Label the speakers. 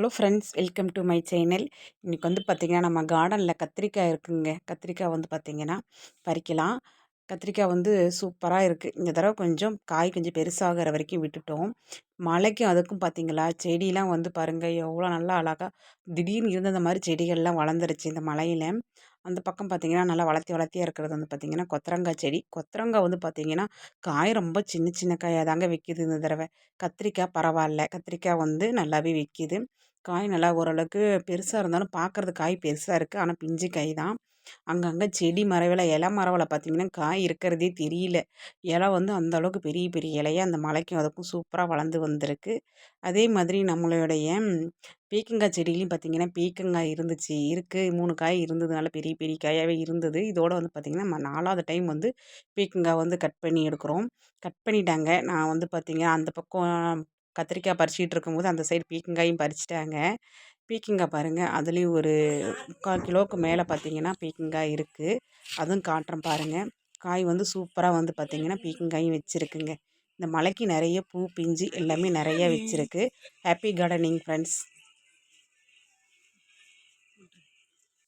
Speaker 1: Hello friends welcome to my channel. இன்றைக்கி வந்து பார்த்திங்கன்னா நம்ம கார்டனில் கத்திரிக்காய் இருக்குங்க. கத்திரிக்காய் வந்து பார்த்திங்கன்னா பறிக்கலாம். கத்திரிக்காய் வந்து சூப்பராக இருக்குது இந்த தடவை கொஞ்சம் காய் கொஞ்சம் பெருசாகிற வரைக்கும் விட்டுட்டோம். மழைக்கும் அதுக்கும் பார்த்திங்களா செடியெலாம் வந்து பாருங்கள் எவ்வளோ நல்லா அழகாக திடீர்னு இருந்த அந்த மாதிரி செடிகள்லாம் வளர்ந்துருச்சு இந்த மழையில். அந்த பக்கம் பார்த்திங்கன்னா நல்லா வளர்த்தி வளர்த்தியாக இருக்கிறது வந்து பார்த்திங்கன்னா கொத்தரங்காய் செடி. கொத்தரங்காய் வந்து பார்த்திங்கன்னா காய் ரொம்ப சின்ன சின்ன காயாக தாங்க விற்கிது இந்த தடவை. கத்திரிக்காய் பரவாயில்ல. கத்திரிக்காய் வந்து நல்லாவே விற்கிது காய் நல்லா ஓரளவுக்கு பெருசாக இருந்தாலும் பார்க்குறது காய் பெருசாக இருக்குது ஆனால் பிஞ்சு காய் தான். அங்கங்கே செடி மரவில் இலை மரவில் பார்த்திங்கன்னா காய் இருக்கிறதே தெரியல. இலை வந்து அந்த அளவுக்கு பெரிய பெரிய இலையாக அந்த மலைக்கும் அதுக்கும் சூப்பராக வளர்ந்து வந்திருக்கு. அதே மாதிரி நம்மளுடைய பீக்கங்காய் செடியிலையும் பார்த்திங்கன்னா பீக்கங்காய் இருந்துச்சு இருக்குது மூணு காய் இருந்ததுனால பெரிய பெரிய காயாகவே இருந்தது. இதோடு வந்து பார்த்திங்கன்னா நம்ம நாலாவது டைம் வந்து பீக்கங்காய் வந்து கட் பண்ணி எடுக்கிறோம். கட் பண்ணிட்டாங்க. நான் வந்து பார்த்திங்கன்னா அந்த பக்கம் கத்திரிக்காய் பறிச்சிக்கிட்டு இருக்கும்போது அந்த சைடு பீக்கங்காயும் பறிச்சிட்டாங்க. பீக்கங்காய் பாருங்கள் அதுலேயும் ஒரு முக்கால் கிலோவுக்கு மேலே பார்த்தீங்கன்னா பீக்கங்காய் இருக்குது அதுவும் காட்டுறோம் பாருங்கள் காய் வந்து சூப்பராக வந்து பார்த்திங்கன்னா பீக்கங்காயும் வச்சுருக்குங்க. இந்த மலைக்கு நிறைய பூ பிஞ்சு எல்லாமே நிறைய வச்சுருக்கு. Happy gardening friends